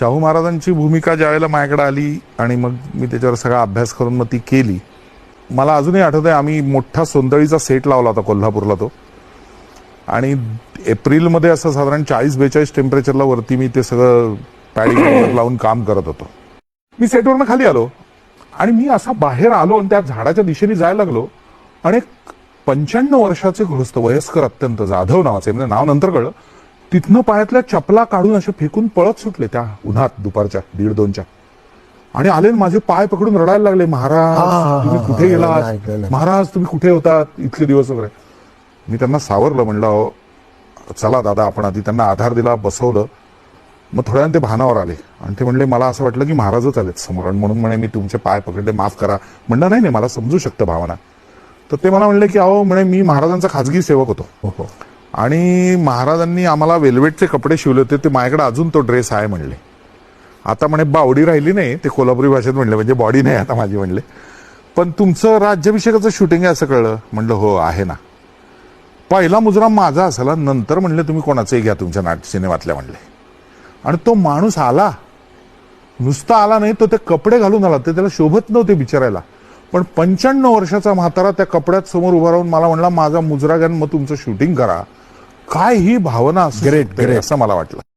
शाहू महाराजांची भूमिका ज्यावेळेला माझ्याकडे आली आणि मग मी त्याच्यावर सगळा अभ्यास करून मग ती केली मला अजूनही आठवत आहे आम्ही मोठा सोंदळीचा सेट लावला होता कोल्हापूरला तो. आणि एप्रिलमध्ये असं साधारण चाळीस बेचाळीस टेम्परेचरला वरती मी ते सगळं पॅडी लावून काम करत होतो. मी सेटवरनं खाली आलो आणि मी असा बाहेर आलो आणि त्या झाडाच्या दिशेने जायला लागलो आणि एक पंच्याण्णव वर्षाचे गृहस्थ वयस्कर अत्यंत जाधव नावाचे म्हणजे नाव नंतर कळलं तिथनं पायातल्या चपला काढून असे फेकून पळत सुटले त्या उन्हात दुपारच्या दीड दोनच्या. आणि आले माझे पाय पकडून रडायला लागले महाराज तुम्ही कुठे ना. महाराज तुम्ही कुठे होतात इथले दिवस वगैरे? मी त्यांना सावरलं म्हणलं अहो चला दादा आपण आधी त्यांना आधार दिला बसवलं. मग थोड्या ते भानावर आले. आणि ते म्हणले मला असं वाटलं की महाराजच आलेत समोर आणि म्हणून म्हणे मी तुमचे पाय पकडले माफ करा. म्हणलं नाही नाही मला समजू शकतं भावना. तर ते मला म्हणले की अहो म्हणे मी महाराजांचा खाजगी सेवक होतो. हो हो. आणि महाराजांनी आम्हाला वेल्वेटचे कपडे शिवले होते ते माझ्याकडे अजून तो ड्रेस आहे म्हणले. आता म्हणे बावडी राहिली नाही ते कोल्हापुरी भाषेत म्हणले म्हणजे बॉडी नाही आता माझी म्हणले. पण तुमचं राज्याभिषेकाचं शूटिंग आहे असं कळलं. म्हणलं हो आहे ना. पहिला मुजरा माझा असाला नंतर म्हणले तुम्ही कोणाचंही घ्या तुमच्या नाट सिनेमातल्या म्हणले. आणि तो माणूस आला. नुसता आला नाही तो ते कपडे घालून आला. ते त्याला शोभत नव्हते बिचारायला. पण पंच्याण्णव वर्षाचा म्हातारा त्या कपड्यात समोर उभा राहून मला म्हणला माझा मुजरा घ्या मग तुमचं शूटिंग करा. काय ही भावना शकते great. असं मला वाटलं